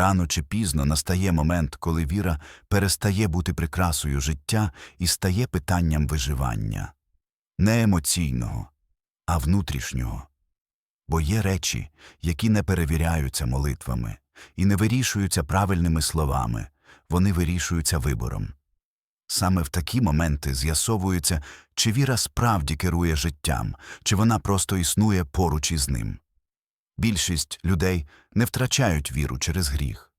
Рано чи пізно настає момент, коли віра перестає бути прикрасою життя і стає питанням виживання. Не емоційного, а внутрішнього. Бо є речі, які не перевіряються молитвами і не вирішуються правильними словами, вони вирішуються вибором. Саме в такі моменти з'ясовується, чи віра справді керує життям, чи вона просто існує поруч із ним. Більшість людей не втрачають віру через гріх.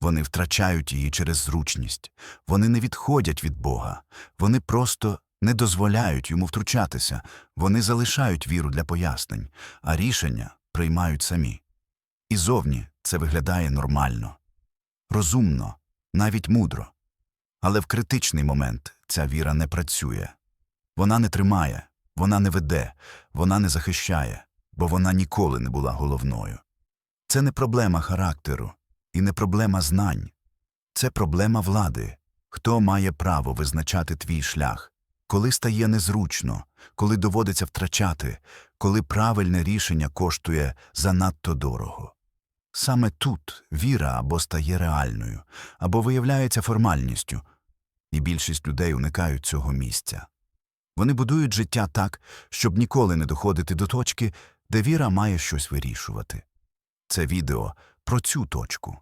Вони втрачають її через зручність, вони не відходять від Бога, вони просто не дозволяють йому втручатися, вони залишають віру для пояснень, а рішення приймають самі. І зовні це виглядає нормально, розумно, навіть мудро. Але в критичний момент ця віра не працює. Вона не тримає, вона не веде, вона не захищає, бо вона ніколи не була головною. Це не проблема характеру і не проблема знань. Це проблема влади. Хто має право визначати твій шлях, коли стає незручно, коли доводиться втрачати, коли правильне рішення коштує занадто дорого. Саме тут віра або стає реальною, або виявляється формальністю, і більшість людей уникають цього місця. Вони будують життя так, щоб ніколи не доходити до точки, де віра має щось вирішувати. Це відео про цю точку,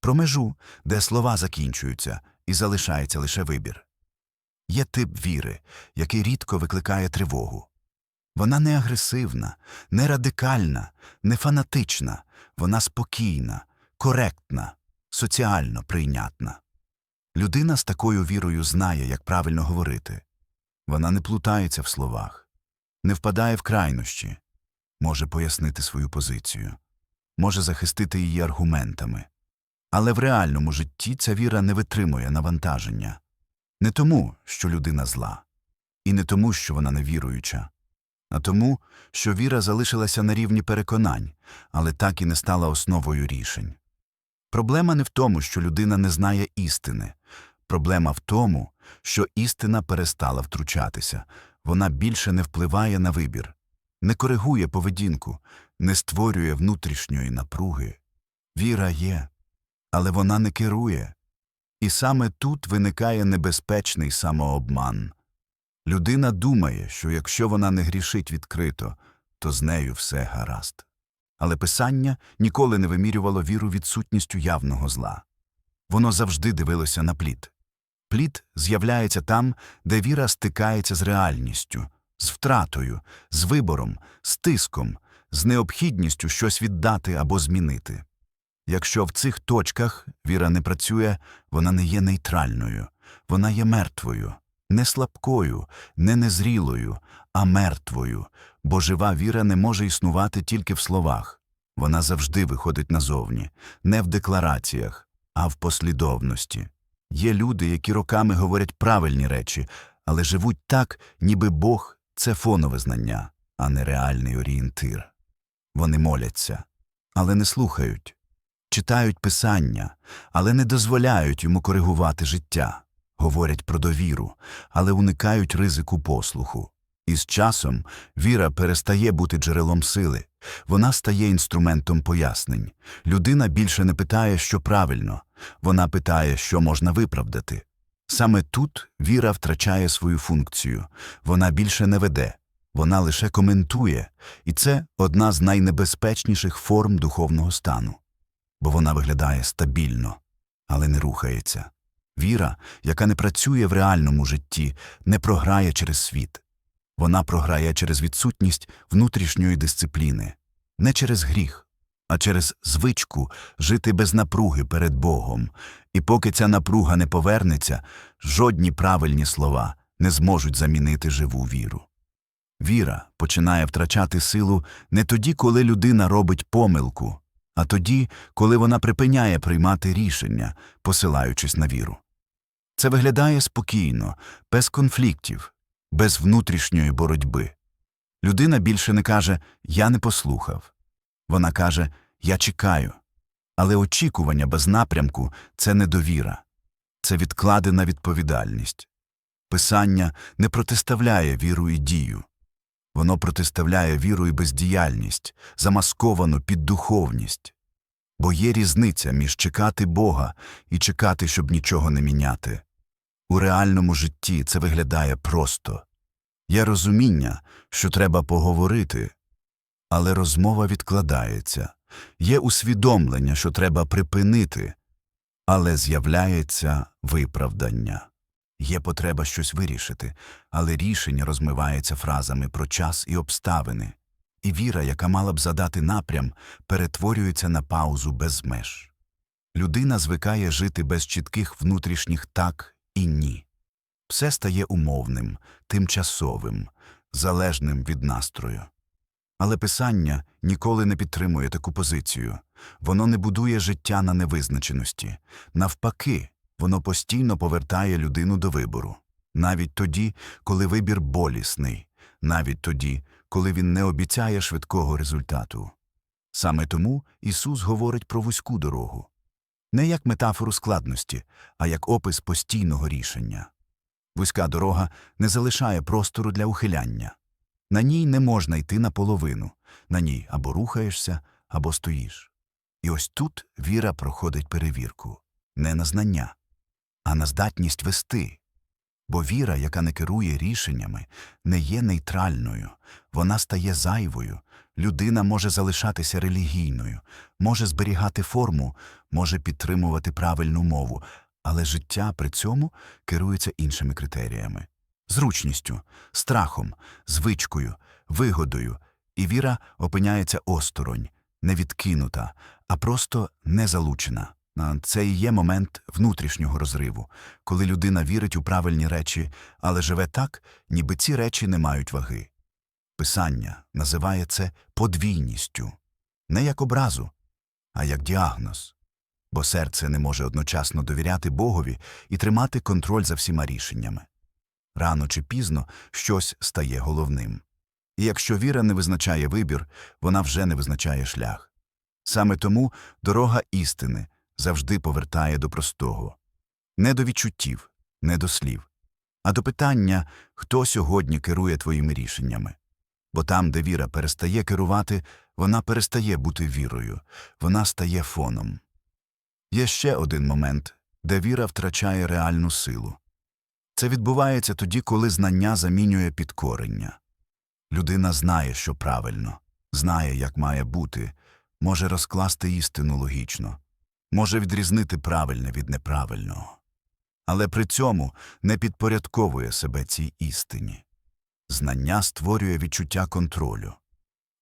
про межу, де слова закінчуються і залишається лише вибір. Є тип віри, який рідко викликає тривогу. Вона не агресивна, не радикальна, не фанатична, вона спокійна, коректна, соціально прийнятна. Людина з такою вірою знає, як правильно говорити. Вона не плутається в словах, не впадає в крайнощі, може пояснити свою позицію, може захистити її аргументами. Але в реальному житті ця віра не витримує навантаження. Не тому, що людина зла, і не тому, що вона невіруюча, а тому, що віра залишилася на рівні переконань, але так і не стала основою рішень. Проблема не в тому, що людина не знає істини. Проблема в тому, що істина перестала втручатися, вона більше не впливає на вибір, не коригує поведінку, не створює внутрішньої напруги. Віра є, але вона не керує. І саме тут виникає небезпечний самообман. Людина думає, що якщо вона не грішить відкрито, то з нею все гаразд. Але писання ніколи не вимірювало віру відсутністю явного зла. Воно завжди дивилося на плід. Плід з'являється там, де віра стикається з реальністю, з втратою, з вибором, з тиском, з необхідністю щось віддати або змінити. Якщо в цих точках віра не працює, вона не є нейтральною, вона є мертвою, не слабкою, не незрілою, а мертвою, бо жива віра не може існувати тільки в словах. Вона завжди виходить назовні, не в деклараціях, а в послідовності. Є люди, які роками говорять правильні речі, але живуть так, ніби Бог це фонове знання, а не реальний орієнтир. Вони моляться, але не слухають, читають писання, але не дозволяють йому коригувати життя, говорять про довіру, але уникають ризику послуху. І з часом віра перестає бути джерелом сили, вона стає інструментом пояснень. Людина більше не питає, що правильно, вона питає, що можна виправдати. Саме тут віра втрачає свою функцію, вона більше не веде, вона лише коментує, і це одна з найнебезпечніших форм духовного стану, бо вона виглядає стабільно, але не рухається. Віра, яка не працює в реальному житті, не програє через світ. Вона програє через відсутність внутрішньої дисципліни, не через гріх, а через звичку жити без напруги перед Богом, і поки ця напруга не повернеться, жодні правильні слова не зможуть замінити живу віру. Віра починає втрачати силу не тоді, коли людина робить помилку, а тоді, коли вона припиняє приймати рішення, посилаючись на віру. Це виглядає спокійно, без конфліктів, без внутрішньої боротьби. Людина більше не каже Я не послухав. Вона каже Я чекаю. Але очікування без напрямку це недовіра, це відкладена відповідальність. Писання не протиставляє віру і дію. Воно протиставляє віру і бездіяльність, замасковану під духовність. Бо є різниця між чекати Бога і чекати, щоб нічого не міняти. У реальному житті це виглядає просто. Є розуміння, що треба поговорити, але розмова відкладається. Є усвідомлення, що треба припинити, але з'являється виправдання. Є потреба щось вирішити, але рішення розмивається фразами про час і обставини, і віра, яка мала б задати напрям, перетворюється на паузу без меж. Людина звикає жити без чітких внутрішніх так і ні. Все стає умовним, тимчасовим, залежним від настрою. Але писання ніколи не підтримує таку позицію. Воно не будує життя на невизначеності. Навпаки, воно постійно повертає людину до вибору. Навіть тоді, коли вибір болісний, навіть тоді, коли він не обіцяє швидкого результату. Саме тому Ісус говорить про вузьку дорогу. Не як метафору складності, а як опис постійного рішення. Вузька дорога не залишає простору для ухиляння. На ній не можна йти наполовину, на ній або рухаєшся, або стоїш. І ось тут віра проходить перевірку не на знання, а на здатність вести. Бо віра, яка не керує рішеннями, не є нейтральною, вона стає зайвою. Людина може залишатися релігійною, може зберігати форму, може підтримувати правильну мову, але життя при цьому керується іншими критеріями зручністю, страхом, звичкою, вигодою, і віра опиняється осторонь, не відкинута, а просто не залучена. Це і є момент внутрішнього розриву, коли людина вірить у правильні речі, але живе так, ніби ці речі не мають ваги. Писання називає це подвійністю, не як образу, а як діагноз. Бо серце не може одночасно довіряти Богові і тримати контроль за всіма рішеннями. Рано чи пізно щось стає головним. І якщо віра не визначає вибір, вона вже не визначає шлях. Саме тому дорога істини завжди повертає до простого не до відчуттів, не до слів, а до питання, хто сьогодні керує твоїми рішеннями. Бо там, де віра перестає керувати, вона перестає бути вірою, вона стає фоном. Є ще один момент, де віра втрачає реальну силу. Це відбувається тоді, коли знання замінює підкорення. Людина знає, що правильно, знає, як має бути, може розкласти істину логічно, може відрізнити правильне від неправильного. Але при цьому не підпорядковує себе цій істині. Знання створює відчуття контролю.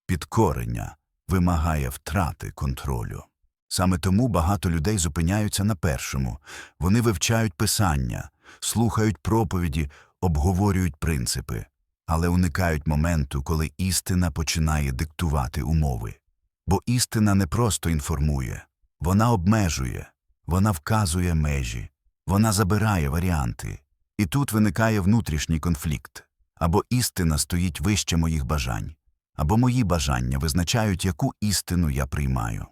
Підкорення вимагає втрати контролю. Саме тому багато людей зупиняються на першому. Вони вивчають писання, слухають проповіді, обговорюють принципи, але уникають моменту, коли істина починає диктувати умови. Бо істина не просто інформує, вона обмежує, вона вказує межі, вона забирає варіанти. І тут виникає внутрішній конфлікт або істина стоїть вище моїх бажань, або мої бажання визначають, яку істину я приймаю.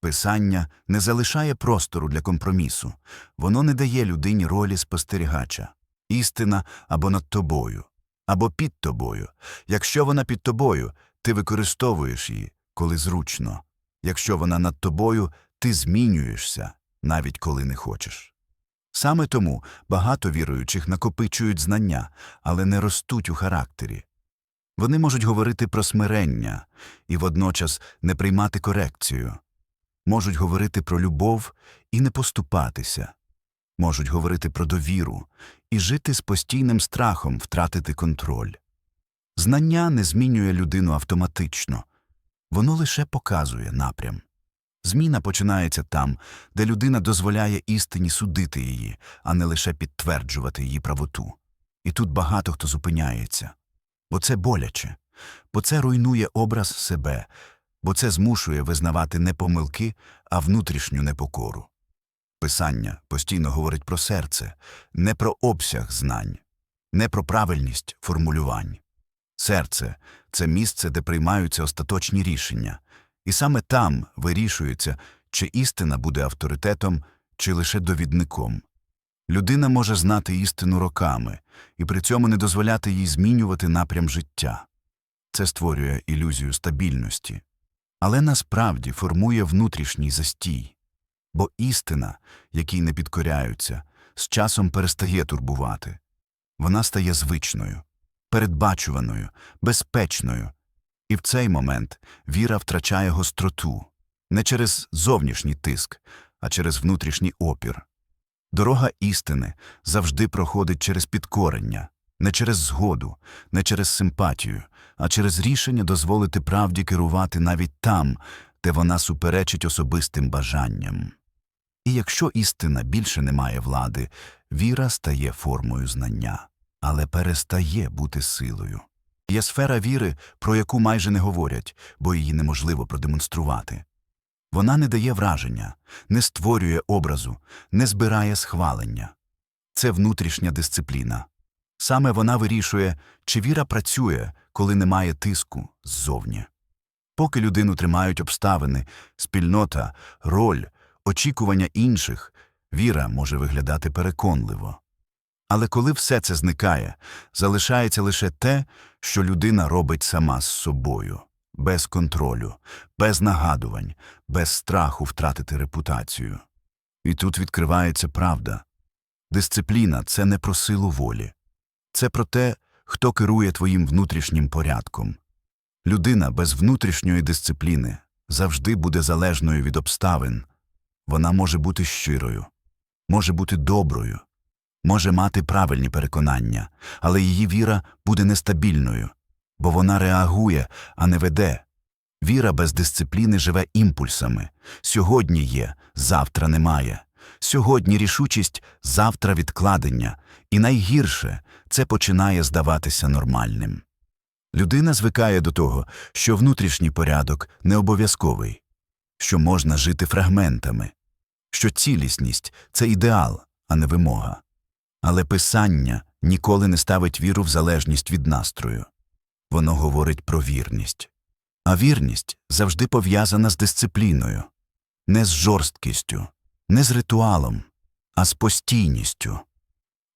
Писання не залишає простору для компромісу, воно не дає людині ролі спостерігача. Істина або над тобою, або під тобою. Якщо вона під тобою, ти використовуєш її, коли зручно. Якщо вона над тобою, ти змінюєшся, навіть коли не хочеш. Саме тому багато віруючих накопичують знання, але не ростуть у характері. Вони можуть говорити про смирення і водночас не приймати корекцію можуть говорити про любов і не поступатися, можуть говорити про довіру і жити з постійним страхом втратити контроль. Знання не змінює людину автоматично, воно лише показує напрям. Зміна починається там, де людина дозволяє істині судити її, а не лише підтверджувати її правоту. І тут багато хто зупиняється. Бо це боляче, бо це руйнує образ себе, бо це змушує визнавати не помилки, а внутрішню непокору. Писання постійно говорить про серце, не про обсяг знань, не про правильність формулювань. Серце це місце, де приймаються остаточні рішення, і саме там вирішується, чи істина буде авторитетом, чи лише довідником. Людина може знати істину роками і при цьому не дозволяти їй змінювати напрям життя. Це створює ілюзію стабільності. Але насправді формує внутрішній застій. Бо істина, якій не підкоряються, з часом перестає турбувати. Вона стає звичною, передбачуваною, безпечною. І в цей момент віра втрачає гостроту не через зовнішній тиск, а через внутрішній опір. Дорога істини завжди проходить через підкорення, не через згоду, не через симпатію, а через рішення дозволити правді керувати навіть там, де вона суперечить особистим бажанням. І якщо істина більше не має влади, віра стає формою знання, але перестає бути силою. Є сфера віри, про яку майже не говорять, бо її неможливо продемонструвати. Вона не дає враження, не створює образу, не збирає схвалення. Це внутрішня дисципліна. Саме вона вирішує, чи віра працює, коли немає тиску ззовні. Поки людину тримають обставини, спільнота, роль, очікування інших, віра може виглядати переконливо. Але коли все це зникає, залишається лише те, що людина робить сама з собою, без контролю, без нагадувань, без страху втратити репутацію. І тут відкривається правда. Дисципліна це не про силу волі, це про те, хто керує твоїм внутрішнім порядком. Людина без внутрішньої дисципліни завжди буде залежною від обставин. Вона може бути щирою, може бути доброю, може мати правильні переконання, але її віра буде нестабільною, бо вона реагує, а не веде. Віра без дисципліни живе імпульсами. Сьогодні є, завтра немає. Сьогодні рішучість, завтра відкладення. І найгірше це починає здаватися нормальним. Людина звикає до того, що внутрішній порядок не обов'язковий, що можна жити фрагментами, що цілісність це ідеал, а не вимога. Але писання ніколи не ставить віру в залежність від настрою. Воно говорить про вірність. А вірність завжди пов'язана з дисципліною, не з жорсткістю, не з ритуалом, а з постійністю.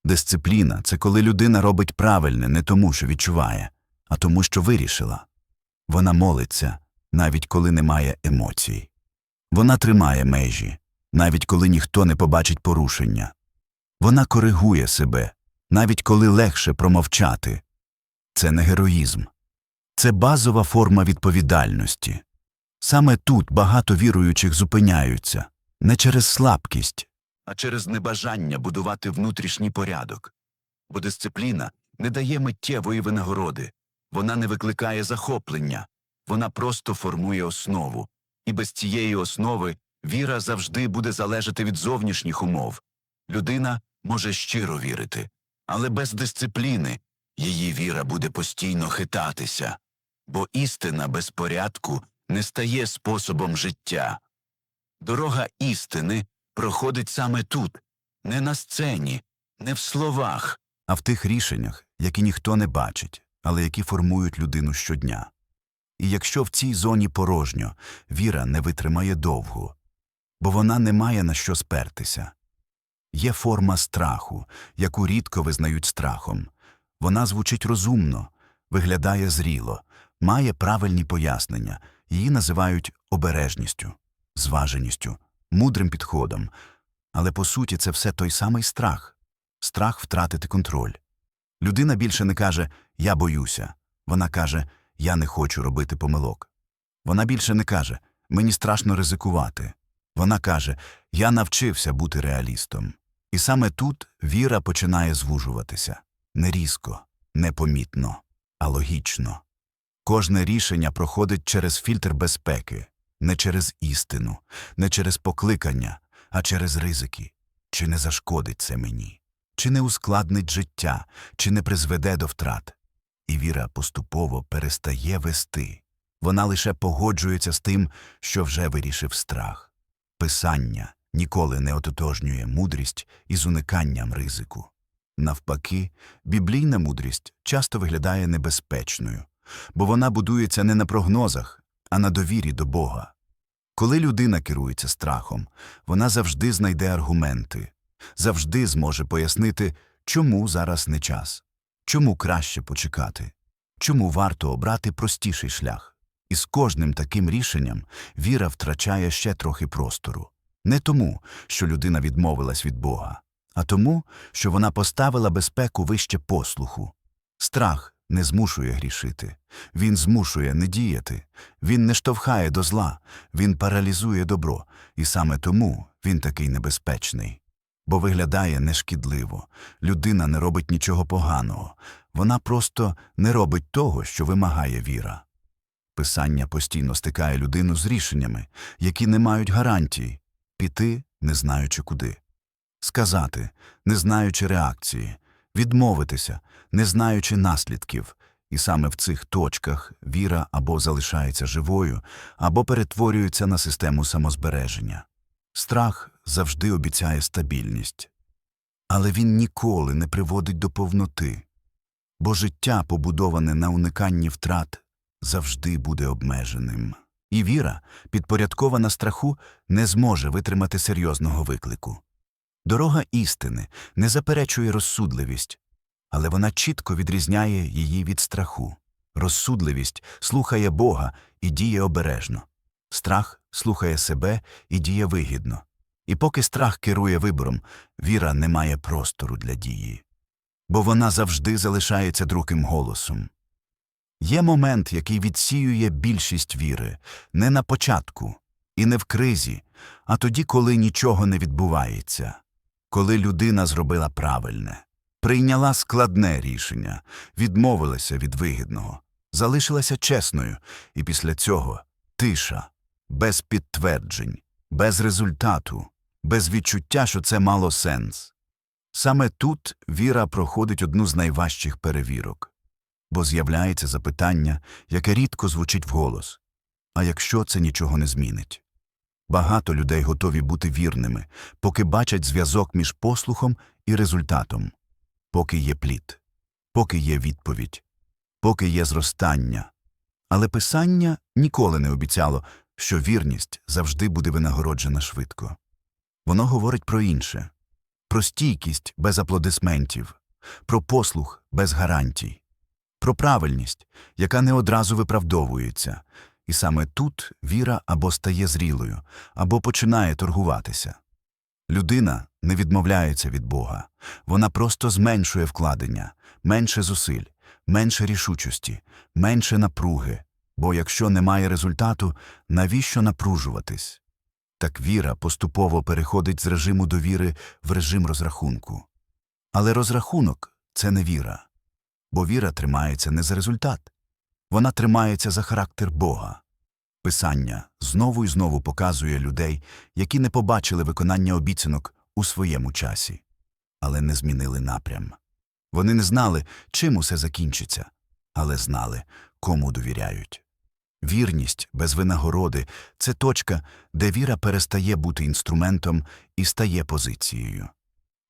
Дисципліна це коли людина робить правильне не тому, що відчуває, а тому, що вирішила. Вона молиться, навіть коли немає емоцій. Вона тримає межі, навіть коли ніхто не побачить порушення. Вона коригує себе, навіть коли легше промовчати. Це не героїзм. Це базова форма відповідальності. Саме тут багато віруючих зупиняються не через слабкість, а через небажання будувати внутрішній порядок. Бо дисципліна не дає миттєвої винагороди, вона не викликає захоплення, вона просто формує основу, і без цієї основи віра завжди буде залежати від зовнішніх умов. Людина може щиро вірити, але без дисципліни її віра буде постійно хитатися, бо істина без порядку не стає способом життя. Дорога істини проходить саме тут, не на сцені, не в словах, а в тих рішеннях, які ніхто не бачить, але які формують людину щодня. І якщо в цій зоні порожньо, віра не витримає довго, бо вона не має на що спертися. Є форма страху, яку рідко визнають страхом. Вона звучить розумно, виглядає зріло, має правильні пояснення, її називають обережністю, зваженістю, мудрим підходом. Але по суті це все той самий страх страх втратити контроль. Людина більше не каже Я боюся. Вона каже Я не хочу робити помилок. Вона більше не каже Мені страшно ризикувати. Вона каже Я навчився бути реалістом. І саме тут віра починає звужуватися не різко, непомітно, а логічно. Кожне рішення проходить через фільтр безпеки, не через істину, не через покликання, а через ризики. Чи не зашкодить це мені, чи не ускладнить життя, чи не призведе до втрат. І віра поступово перестає вести. Вона лише погоджується з тим, що вже вирішив страх. Писання ніколи не ототожнює мудрість із униканням ризику. Навпаки, біблійна мудрість часто виглядає небезпечною, бо вона будується не на прогнозах, а на довірі до Бога. Коли людина керується страхом, вона завжди знайде аргументи, завжди зможе пояснити, чому зараз не час, чому краще почекати, чому варто обрати простіший шлях. І з кожним таким рішенням віра втрачає ще трохи простору. Не тому, що людина відмовилась від Бога, а тому, що вона поставила безпеку вище послуху. Страх не змушує грішити, він змушує не діяти, він не штовхає до зла, він паралізує добро, і саме тому він такий небезпечний. Бо виглядає нешкідливо, людина не робить нічого поганого, вона просто не робить того, що вимагає віра. Писання постійно стикає людину з рішеннями, які не мають гарантій піти, не знаючи куди, сказати, не знаючи реакції, відмовитися, не знаючи наслідків, і саме в цих точках віра або залишається живою, або перетворюється на систему самозбереження. Страх завжди обіцяє стабільність, але він ніколи не приводить до повноти, бо життя, побудоване на униканні втрат, завжди буде обмеженим. І віра, підпорядкована страху, не зможе витримати серйозного виклику. Дорога істини не заперечує розсудливість, але вона чітко відрізняє її від страху. Розсудливість слухає Бога і діє обережно. Страх слухає себе і діє вигідно. І поки страх керує вибором, віра не має простору для дії. Бо вона завжди залишається другим голосом. Є момент, який відсіює більшість віри, не на початку і не в кризі, а тоді, коли нічого не відбувається, коли людина зробила правильне, прийняла складне рішення, відмовилася від вигідного, залишилася чесною, і після цього тиша, без підтверджень, без результату, без відчуття, що це мало сенс. Саме тут віра проходить одну з найважчих перевірок бо з'являється запитання, яке рідко звучить вголос а якщо це нічого не змінить? Багато людей готові бути вірними, поки бачать зв'язок між послухом і результатом, поки є плід, поки є відповідь, поки є зростання. Але писання ніколи не обіцяло, що вірність завжди буде винагороджена швидко. Воно говорить про інше про стійкість без аплодисментів, про послух без гарантій про правильність, яка не одразу виправдовується, і саме тут віра або стає зрілою, або починає торгуватися. Людина не відмовляється від Бога, вона просто зменшує вкладення, менше зусиль, менше рішучості, менше напруги, бо якщо немає результату, навіщо напружуватись? Так віра поступово переходить з режиму довіри в режим розрахунку. Але розрахунок це не віра бо віра тримається не за результат, вона тримається за характер Бога. Писання знову і знову показує людей, які не побачили виконання обіцянок у своєму часі, але не змінили напрям. Вони не знали, чим усе закінчиться, але знали, кому довіряють. Вірність без винагороди це точка, де віра перестає бути інструментом і стає позицією.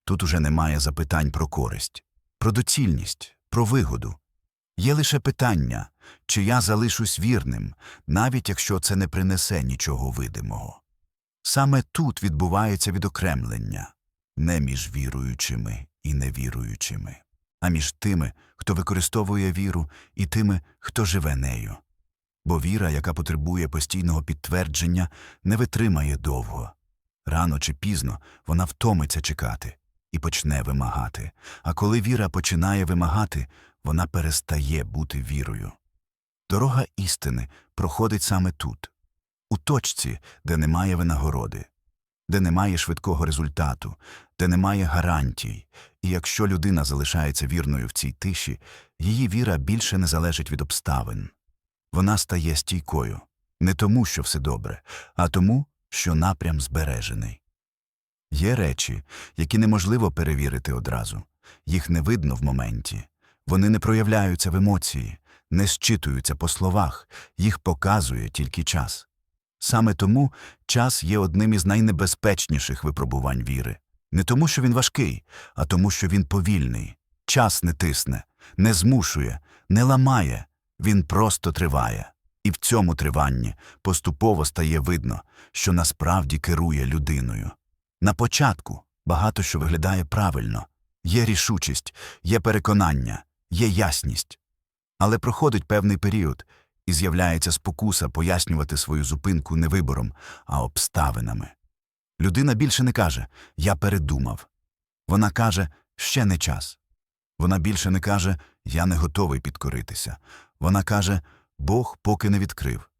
Тут уже немає запитань про користь, про доцільність, про вигоду. Є лише питання, чи я залишусь вірним, навіть якщо це не принесе нічого видимого. Саме тут відбувається відокремлення не між віруючими і невіруючими, а між тими, хто використовує віру, і тими, хто живе нею. Бо віра, яка потребує постійного підтвердження, не витримає довго. Рано чи пізно вона втомиться чекати і почне вимагати. А коли віра починає вимагати, вона перестає бути вірою. Дорога істини проходить саме тут, у точці, де немає винагороди, де немає швидкого результату, де немає гарантій, і якщо людина залишається вірною в цій тиші, її віра більше не залежить від обставин. Вона стає стійкою не тому, що все добре, а тому, що напрям збережений. Є речі, які неможливо перевірити одразу, їх не видно в моменті, вони не проявляються в емоції, не зчитуються по словах, їх показує тільки час. Саме тому час є одним із найнебезпечніших випробувань віри, не тому, що він важкий, а тому, що він повільний. Час не тисне, не змушує, не ламає, він просто триває. І в цьому триванні поступово стає видно, що насправді керує людиною. На початку багато що виглядає правильно є рішучість, є переконання, є ясність. Але проходить певний період, І з'являється спокуса пояснювати свою зупинку не вибором, а обставинами. Людина більше не каже Я передумав. Вона каже ще не час. Вона більше не каже Я не готовий підкоритися. Вона каже Бог поки не відкрив.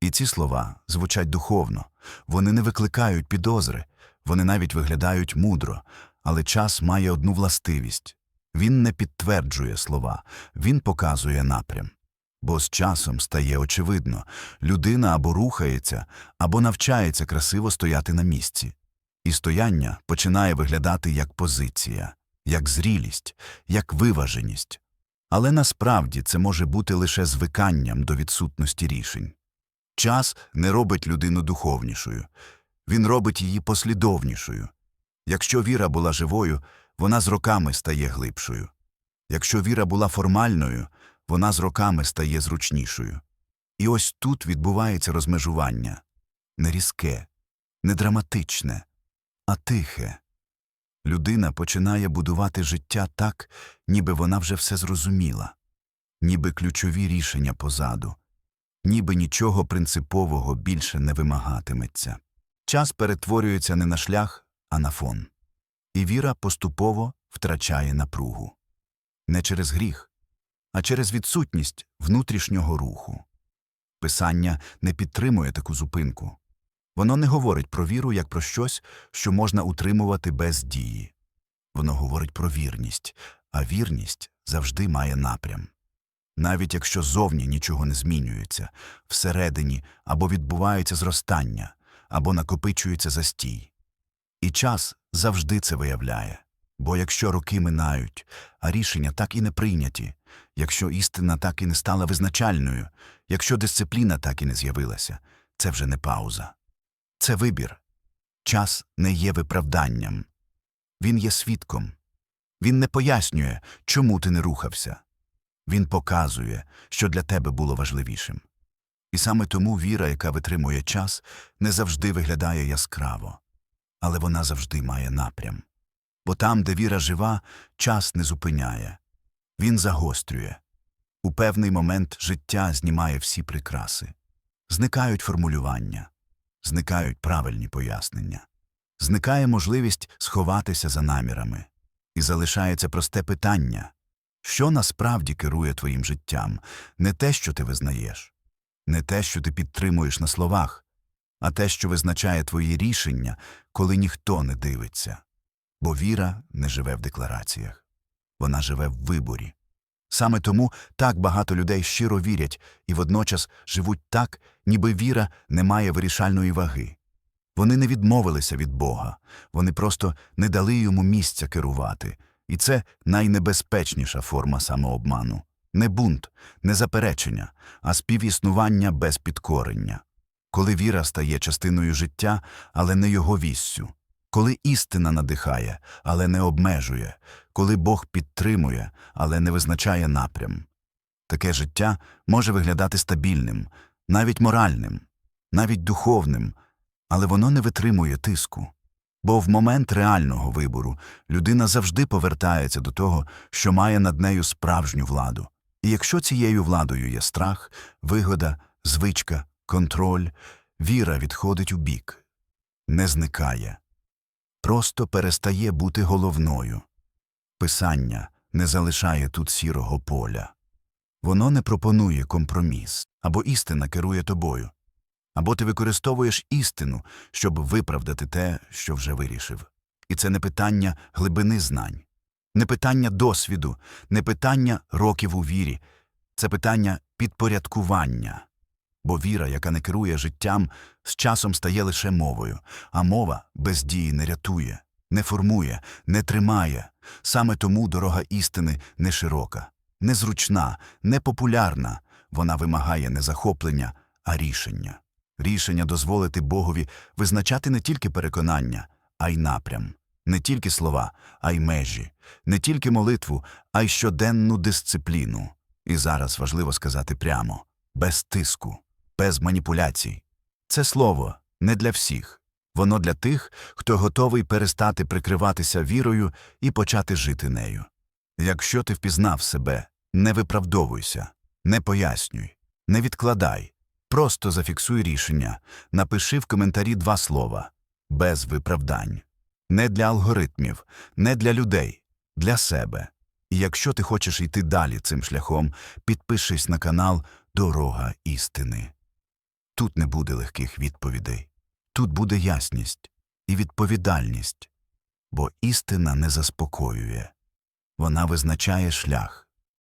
І ці слова звучать духовно, вони не викликають підозри, вони навіть виглядають мудро, але час має одну властивість він не підтверджує слова, він показує напрям. Бо з часом стає очевидно людина або рухається, або навчається красиво стояти на місці. І стояння починає виглядати як позиція, як зрілість, як виваженість. Але насправді це може бути лише звиканням до відсутності рішень. Час не робить людину духовнішою, він робить її послідовнішою. Якщо віра була живою, вона з роками стає глибшою. Якщо віра була формальною, вона з роками стає зручнішою. І ось тут відбувається розмежування не різке, не драматичне, а тихе. Людина починає будувати життя так, ніби вона вже все зрозуміла, ніби ключові рішення позаду, ніби нічого принципового більше не вимагатиметься. Час перетворюється не на шлях, а на фон. І віра поступово втрачає напругу. Не через гріх, а через відсутність внутрішнього руху. Писання не підтримує таку зупинку. Воно не говорить про віру як про щось, що можна утримувати без дії. Воно говорить про вірність, а вірність завжди має напрям. Навіть якщо зовні нічого не змінюється, всередині або відбувається зростання, або накопичується застій. І час завжди це виявляє. Бо якщо роки минають, а рішення так і не прийняті, якщо істина так і не стала визначальною, якщо дисципліна так і не з'явилася, це вже не пауза. Це вибір. Час не є виправданням. Він є свідком. Він не пояснює, чому ти не рухався. Він показує, що для тебе було важливішим. І саме тому віра, яка витримує час, не завжди виглядає яскраво, але вона завжди має напрям. Бо там, де віра жива, час не зупиняє. Він загострює. У певний момент життя знімає всі прикраси. Зникають формулювання, зникають правильні пояснення, зникає можливість сховатися за намірами, і залишається просте питання що насправді керує твоїм життям, не те, що ти визнаєш, не те, що ти підтримуєш на словах, а те, що визначає твої рішення, коли ніхто не дивиться. Бо віра не живе в деклараціях, вона живе в виборі. Саме тому так багато людей щиро вірять і водночас живуть так, ніби віра не має вирішальної ваги. Вони не відмовилися від Бога, вони просто не дали йому місця керувати, і це найнебезпечніша форма самообману не бунт, не заперечення, а співіснування без підкорення. Коли віра стає частиною життя, але не його віссю, коли істина надихає, але не обмежує, коли Бог підтримує, але не визначає напрям. Таке життя може виглядати стабільним, навіть моральним, навіть духовним, але воно не витримує тиску. Бо в момент реального вибору людина завжди повертається до того, що має над нею справжню владу. І якщо цією владою є страх, вигода, звичка, контроль, віра відходить у бік, не зникає, просто перестає бути головною. Писання не залишає тут сірого поля. Воно не пропонує компроміс, або істина керує тобою, або ти використовуєш істину, щоб виправдати те, що вже вирішив. І це не питання глибини знань, не питання досвіду, не питання років у вірі, це питання підпорядкування. Бо віра, яка не керує життям, з часом стає лише мовою, а мова без дії не рятує, не формує, не тримає. Саме тому дорога істини не широка, незручна, не популярна. Вона вимагає не захоплення, а рішення. Рішення дозволити Богові визначати не тільки переконання, а й напрям, не тільки слова, а й межі, не тільки молитву, а й щоденну дисципліну. І зараз важливо сказати прямо без тиску, без маніпуляцій. Це слово не для всіх. Воно для тих, хто готовий перестати прикриватися вірою і почати жити нею. Якщо ти впізнав себе, не виправдовуйся, не пояснюй, Не відкладай. Просто зафіксуй рішення. Напиши в коментарі два слова. Без виправдань. Не для алгоритмів, не для людей, для себе. І якщо ти хочеш йти далі цим шляхом, підпишись на канал Дорога істини. Тут не буде легких відповідей. Тут буде ясність і відповідальність. Бо істина не заспокоює. Вона визначає шлях.